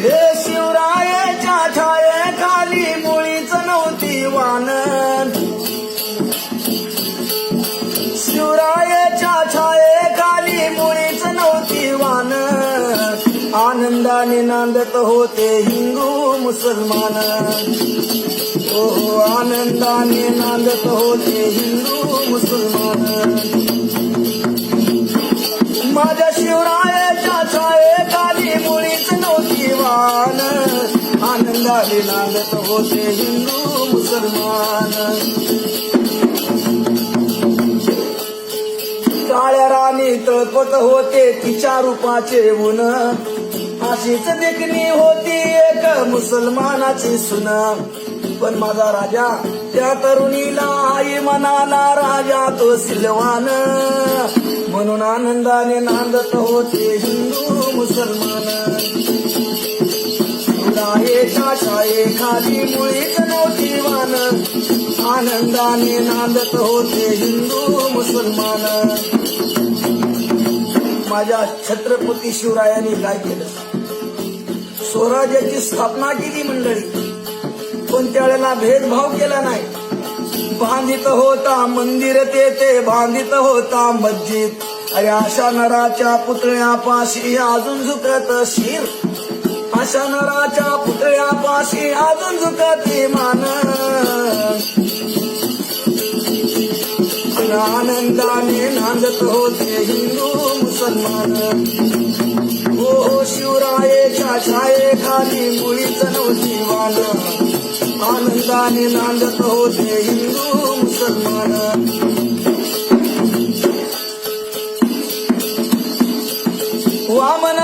हे शिवरायाच्या छाये खाली मुळीच नव्हती वान शिवरायाच्या छाये खाली मुळीच नव्हती वान आनंदाने नांदत होते हिंदू मुसलमान. ओ आनंदाने नांदत होते हिंदू मुसलमान. माझ्या शिवराय नव्हती आनंदाने नांदत होते हिंदू मुसलमान. काळ्या राणी तळपत होते तिच्या रूपाचे ऊन. अशीच देखणी होती एक मुसलमानाची सुन. पण माझा राजा त्या तरुणीला आई म्हणाला राजा तो सिलवान. म्हणून आनंदाने नांदत होते हिंदू मुसलमान. शिवरायेच्या शाये खाली मुळीच नव्हती वान आनंदाने नांदत होते हिंदू मुसलमान. माझ्या छत्रपती शिवरायांनी काय केलं? स्वराज्याची स्थापना केली मंडळी. पण त्यावेळेला भेदभाव केला नाही. बांधित होता मंदिर तेथे बांधित होता मस्जिद. अरे अशा नराच्या पुतळ्यापाशी अजून झुकत शिर अशा नराच्या पुतळ्यापाशी अजून झुकते मान आनंदाने नांदत होते हिंदू मुसलमान. हो, हो शिवरायेच्या छाये खाली मुळीच नव्हती मान आनंदाने नांदत होते हिंदू मुसलमान. वामनवाणी